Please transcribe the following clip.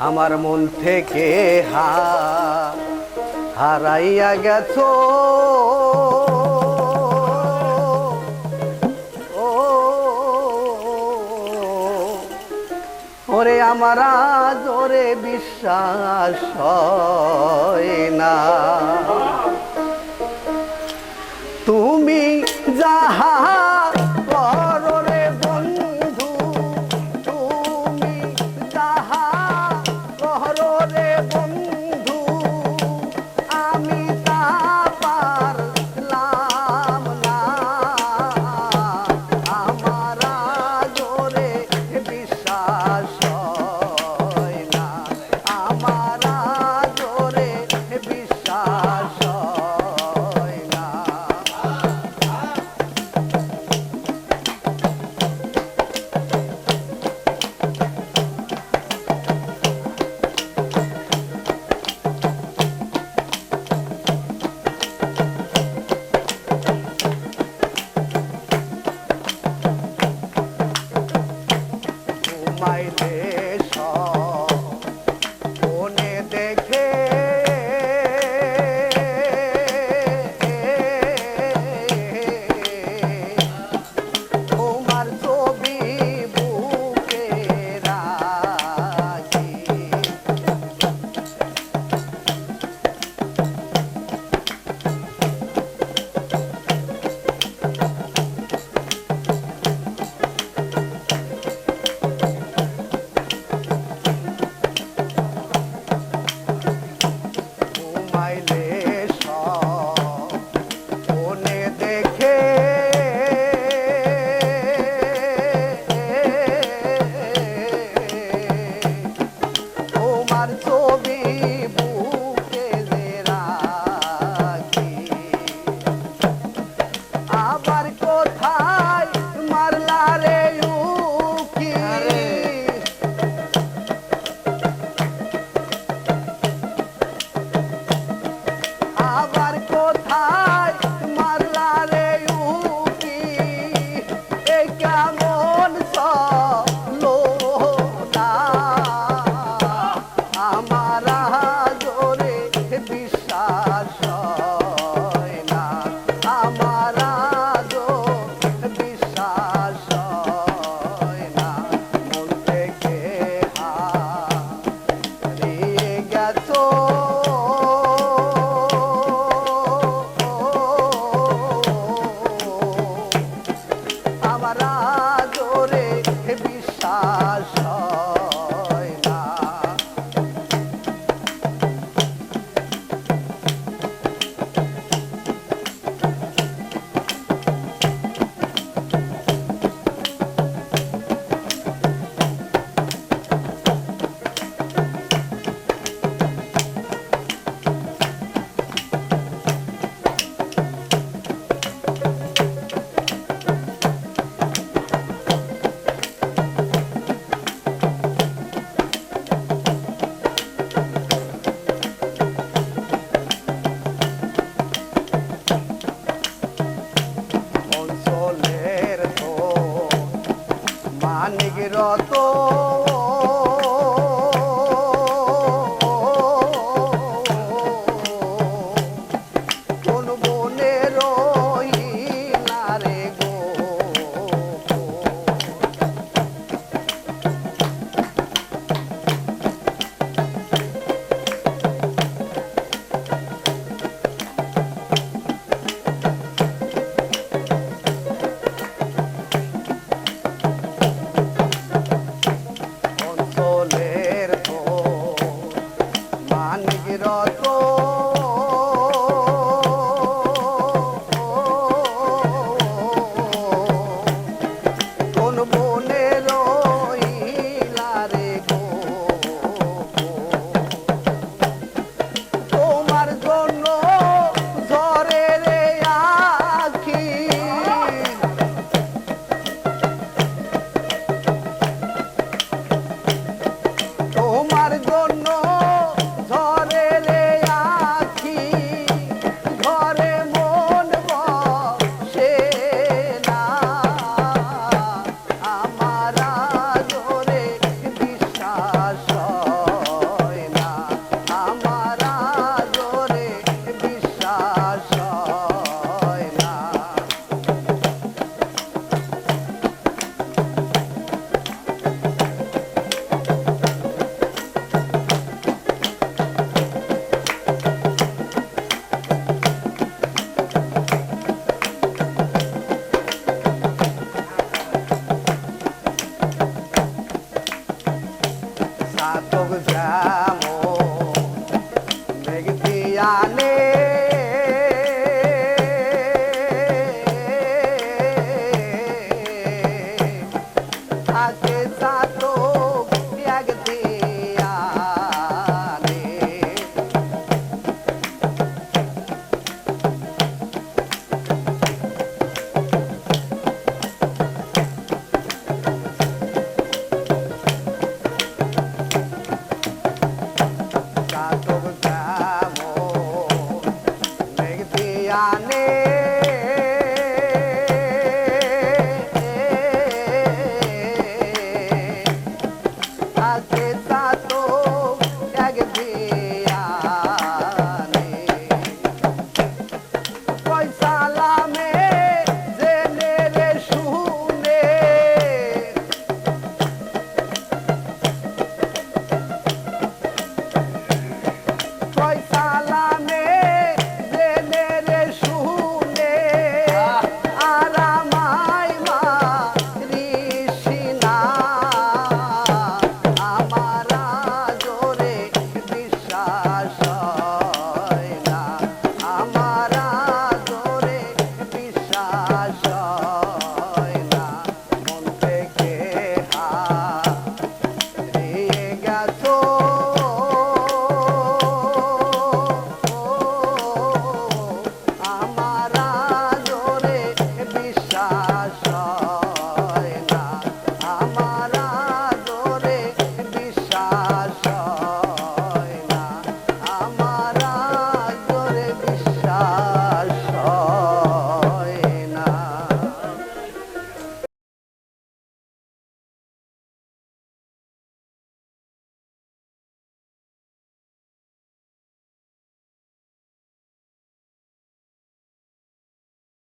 আমার মন থেকে হা হারাইয়া গেছ। ওরে আমার জোরে বিশ্বাস না। তুমি যাহা my name. মানিক রত Mato Bravo